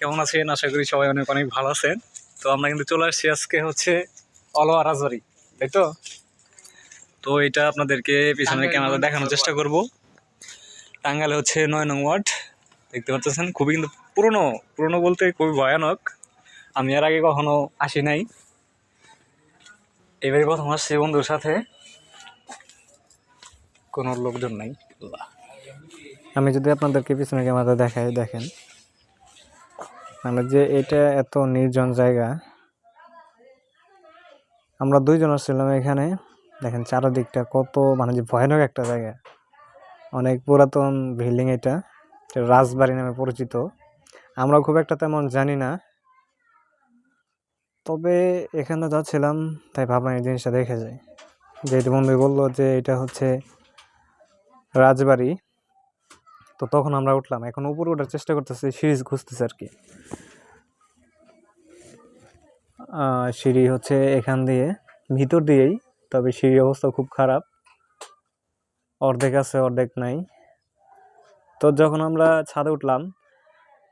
কেমন আছেন? আশা করি সবাই অনেক অনেক ভালো আছেন। তো আমরা কিন্তু চলে আসছি আজকে হচ্ছে অলওয়া রাজবাড়ি তাই তো? তো এটা আপনাদেরকে পিছনে ক্যামেরা দেখানোর চেষ্টা করব। টাঙ্গাইলে হচ্ছে নয় নং ওয়ার্ড দেখতে পাচ্ছেন? খুবই কিন্তু পুরনো পুরনো বলতে খুবই ভয়ানক। আমি এর আগে কখনো আসি নাই। এবারে প্রথম আসছি বন্ধুর সাথে। কোনো লোকজন নাই। আমি যদি আপনাদেরকে পিছনে ক্যামেরা দেখাই দেখেন। মানে যে এটা এত নির্জন জায়গা। আমরা দুইজন আসছিলাম এখানে। দেখেন চারদিকটা কত মানে যে ভয়ানক একটা জায়গা। অনেক পুরাতন বিল্ডিং এটা এটা রাজবাড়ি নামে পরিচিত। আমরা খুব একটা তেমন জানি না। তবে এখানে যাচ্ছিলাম তাই ভাবলাম এই জিনিসটা দেখে যাই। যেহেতু বন্ধু বলল যে এটা হচ্ছে রাজবাড়ি তো তখন আমরা উঠলাম। এখন উপরে ওঠার চেষ্টা করতেছি সিঁড়ি খুঁজতেছি আর কি। সিঁড়ি হচ্ছে এখান দিয়ে, ভিতর দিয়েই, তবে সিঁড়ির অবস্থা খুব খারাপ। অর্ধেক আছে, অর্ধেক নাই। তো যখন আমরা ছাদে উঠলাম,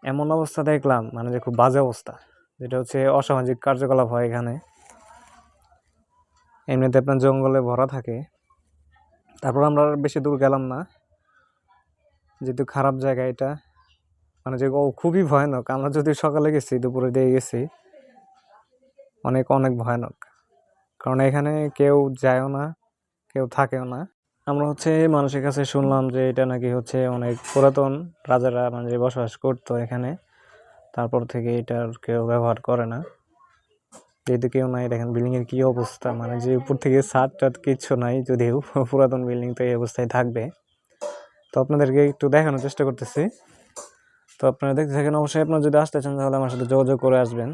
এমন অবস্থা দেখলাম মানে যে খুব বাজে অবস্থা, যেটা হচ্ছে অসামাজিক কার্যকলাপ হয় এখানে। এমনিতে আপনার জঙ্গলে ভরা থাকে। তারপর আমরা বেশি দূর গেলাম না। যেহেতু খারাপ জায়গা এটা মানে যে খুবই ভয়ানক। আমরা যদি সকালে গেছি দুপুরে দিয়ে গেছি, অনেক অনেক ভয়ানক। কারণ এখানে কেউ যায়ও না, কেউ থাকেও না। আমরা হচ্ছে মানুষের কাছে শুনলাম যে এটা নাকি হচ্ছে অনেক পুরাতন রাজারা মানে বসবাস করতো এখানে। তারপর থেকে এটা আর কেউ ব্যবহার করে না। যেহেতু কেউ নাই, দেখেন বিল্ডিংয়ের কী অবস্থা? মানে যে উপর থেকে ছাদ টাদ কিচ্ছু নাই, যদিও পুরাতন বিল্ডিং তো এই অবস্থায় থাকবে। আপনাদেরকে একটু দেখানোর চেষ্টা করতেছি। তো আপনারা দেখতে থাকেন, অবশ্যই আপনারা যদি আসতে চান তাহলে আমার সাথে যোগাযোগ করে আসবেন।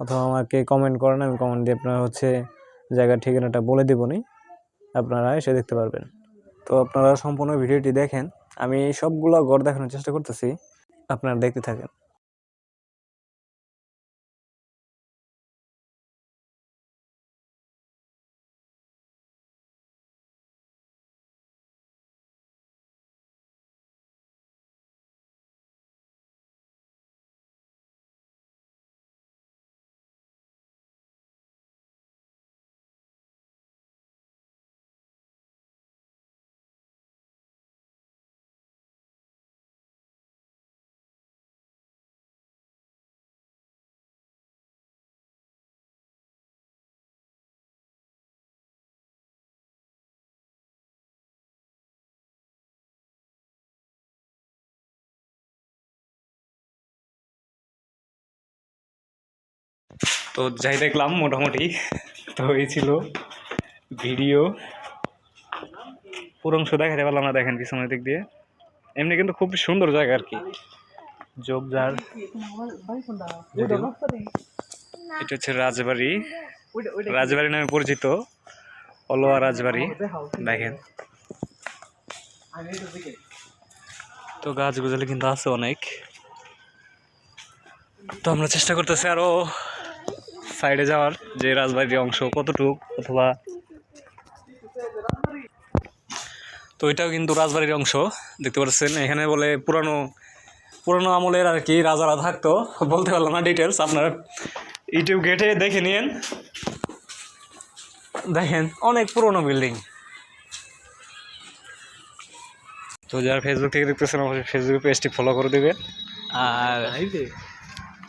অথবা আমাকে কমেন্ট করেন, আমি কমেন্ট দিয়ে আপনারা হচ্ছে জায়গার ঠিকানাটা বলে দেবনি। আপনারা এসে দেখতে পারবেন। তো আপনারা সম্পূর্ণ ভিডিওটি দেখেন। আমি সবগুলো ঘর দেখানোর চেষ্টা করতেছি। আপনারা দেখতে থাকেন। তো যাই দেখলাম, মোটামুটি। তো এই ছিল ভিডিও। পুরো অংশ দেখাতে পারলাম না, দেখেন পিছনের দিক দিয়ে। এমনি কিন্তু খুব সুন্দর জায়গা আর কি। যোগজার এটা হচ্ছে রাজবাড়ি। রাজবাড়ি নামে পরিচিত। অলওয়া রাজবাড়ি। দেখেন। তো গাছ গুজলে কিন্তু আছে অনেক। তো আমরা চেষ্টা করতেছি আরও সাইডে যাওয়ার যে রাজবাড়ির অংশ কতটুক অথবা? তো এটাও কিন্তু রাজবাড়ির অংশ দেখতে পাচ্ছেন। এখানে বলে পুরানো পুরানো আমলের আর কি রাজারা থাকতো বলতে পারলাম না ডিটেলস আপনারা ইউটিউব গেটে দেখে নিন দেখেন অনেক পুরনো বিল্ডিং তো যারা ফেসবুক থেকে দেখতেছেন অবশ্যই ফেসবুক পেজটি ফলো করে দেবে। আর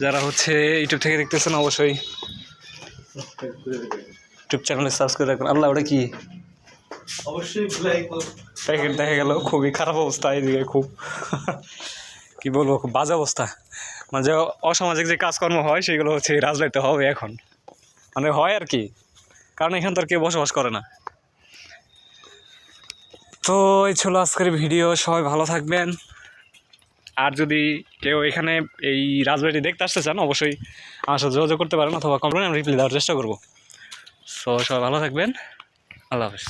যারা হচ্ছে ইউটিউব থেকে দেখতেছেন অবশ্যই ইউটিউব চ্যানেলে সাবস্ক্রাইব রাখবেন আল্লাহ ওটা কি? অবশ্যই লাইক প্যাকেট দেখা গেল খুবই খারাপ অবস্থা এদিকে খুব। কি বলব খুব বাজে অবস্থা। মানে যে অসামাজিক যে কাজকর্ম হয় সেগুলো হচ্ছে রাজবাড়িতে হবে এখন। মানে হয় আর কি। কারণ এখান তো আর কেউ বসবাস করে না। তো এই ছিল আজকের ভিডিও। সবাই ভালো থাকবেন। আর যদি কেউ এখানে এই রাজবাড়িটি দেখতে আসতে চান, অবশ্যই আমার সাথে যোগাযোগ করতে পারেন অথবা কমপ্লেন আমি রিপ্লাই দেওয়ার চেষ্টা করব। সো সবাই ভালো থাকবেন। আল্লাহ হাফিজ।